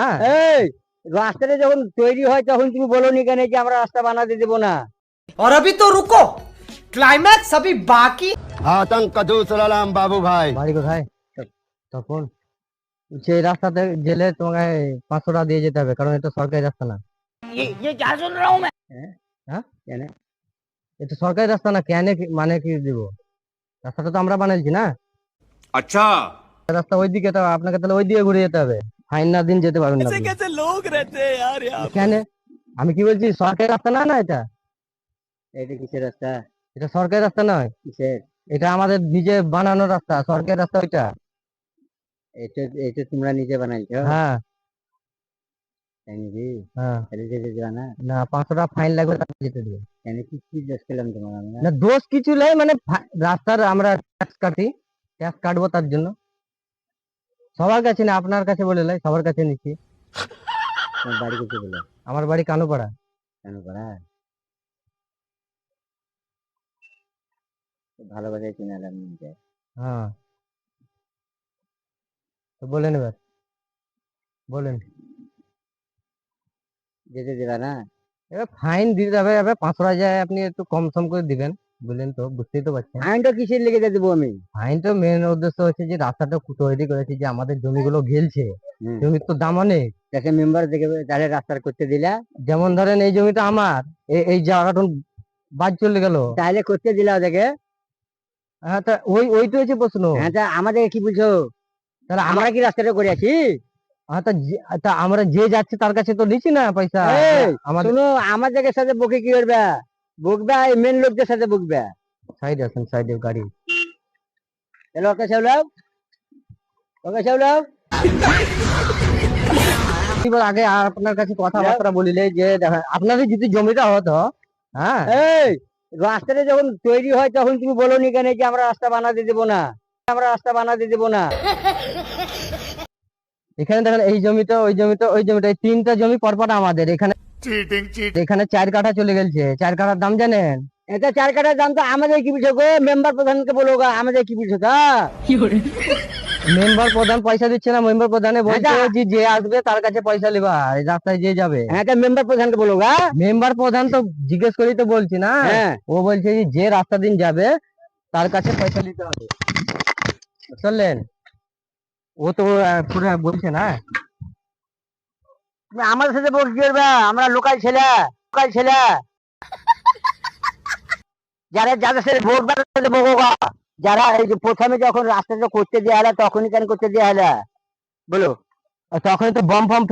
হ্যাঁ এই রাস্তাটা যখন তৈরি হয় তখন তুমি বলো নি কেন যে আমরা রাস্তা বানাতে দেবো না और अभी तो रुको क्लाइमैक्स अभी बाकी आतंक का दूसरा नाम बाबू भाई বাড়ি কোথায় তখন সেই রাস্তাতে গেলে তোমাকে পাঁচশো টাকা দিয়ে যেতে হবে কারণ এটা সরকারি রাস্তা না হ্যাঁ কেন? এটা সরকারি রাস্তা না কেন কি- মানে কি দিব রাস্তাটা তো আমরা বানাইছি না अच्छा রাস্তা ওইদিকে তো আপনাকে তাহলে ওই দিকে ঘুরে যেতে হবে ফাইন না দিন যেতে পারবেন না আপনি। কেন আমি কি বলছি সরকারি রাস্তা না না এটা? এটা কিসের রাস্তা? এটা সরকারি রাস্তা নয়। কিসের? এটা আমাদের নিজে বানানো রাস্তা সরকারি রাস্তা ওইটা। এটা এটা তোমরা নিজে বানাইছো? হ্যাঁ। হ্যাঁ। তাহলে যেতে দেওয়া না? না পাঁচশো টাকা ফাইন লাগবে তারপর যেতে দিবে। কি কি দোষ পেলাম তোমার আমরা? না দোষ কিছু নেই মানে রাস্তার আমরা ট্যাক্স কাটি ট্যাক্স কাটবো তার জন্য। সবার কাছে না আপনার কাছে বলে লাই সবার কাছে নিচ্ছি। বাড়ি বলে? আমার বাড়ি কানুপাড়া। কেন করা ভালোবাসায় চিনালাম নিজে হ্যাঁ। তো বলেন এবার। বলেন। যেতে দেবা না? এবার ফাইন দিতে হবে এবার পাঁচশো হাজার আপনি একটু কম সম করে দিবেন। বুঝলেন তো বুঝতেই তো পারছেন। আইনটা কিসের লেগে দেবো আমি? ফাইন তো মেন উদ্দেশ্য হচ্ছে যে রাস্তাটা তৈরি করেছে যে আমাদের জমিগুলো গেলছে। জমির তো দাম অনেক। তাকে মেম্বার দেখে তাহলে রাস্তার করতে দিলা? যেমন ধরেন এই জমিটা আমার এই- জায়গাটা বাদ চলে গেল। তাহলে করতে দিলা ওদেরকে? হ্যাঁ তা ওই ওইটা হচ্ছে প্রশ্ন। হ্যাঁ তা আমাদের কি বলছো? তাহলে আমরা কি রাস্তাটা করে আছি? হ্যাঁ, তা তা আমরা যে যাচ্ছে তার কাছে তো নিচ্ছি না পয়সা। আমাদের শুনো আমাদের সাথে বকে কি করবে? বকবে মেন লোকদের সাথে বকবে সাইডে আছেন সাইডে গাড়ি। তাহলে ওকে সামলাও ওকে এবার আগে আপনার কাছে কথাবার্তা বলিলে যে আপনাদের যদি জমিটা হতো হ্যাঁ? এই রাস্তাটা যখন তৈরি হয় তখন তুমি বলো নি কেন যে আমরা রাস্তা বানাতে দেবো না? আমরা রাস্তা বানাতে দেবো না। এখানে দেখেন এই জমিটা ওই জমিটা ওই জমিটা এই তিনটা জমি পরপর আমাদের। এখানে চিটিং চিট এখানে চার কাঠা চলে গেছে চার কাঠার দাম জানেন? এটা চার কাঠার দাম তো আমাদের কি বিষয় গো? মেম্বার প্রধানকে বলো গা আমাদের কি বুঝে মেম্বার প্রধান পয়সা দিচ্ছে না মেম্বার প্রধানে আচ্ছা। বলছে যে যে আসবে তার কাছে পয়সা রাস্তায় যে যাবে। হ্যাঁ মেম্বার প্রধানকে বলো গা। মেম্বার প্রধান তো জিজ্ঞেস করি তো বলছি না। হ্যাঁ। ও বলছে যে যে রাস্তা দিন যাবে তার কাছে পয়সা নিতে হবে। চললেন ও তো পুরো বলছে না। আমাদের সাথে বক কি করবে আমরা লোকাল ছেলে লোকাল ছেলে। যারা যাদের সাথে ভোট বাড়ার সাথে বকো যারা এই যে প্রথমে যখন রাস্তাটা করতে দেওয়া হলো, তখনই কেন করতে দেওয়া হলো? বলো। তখনই তখন তো বম ফম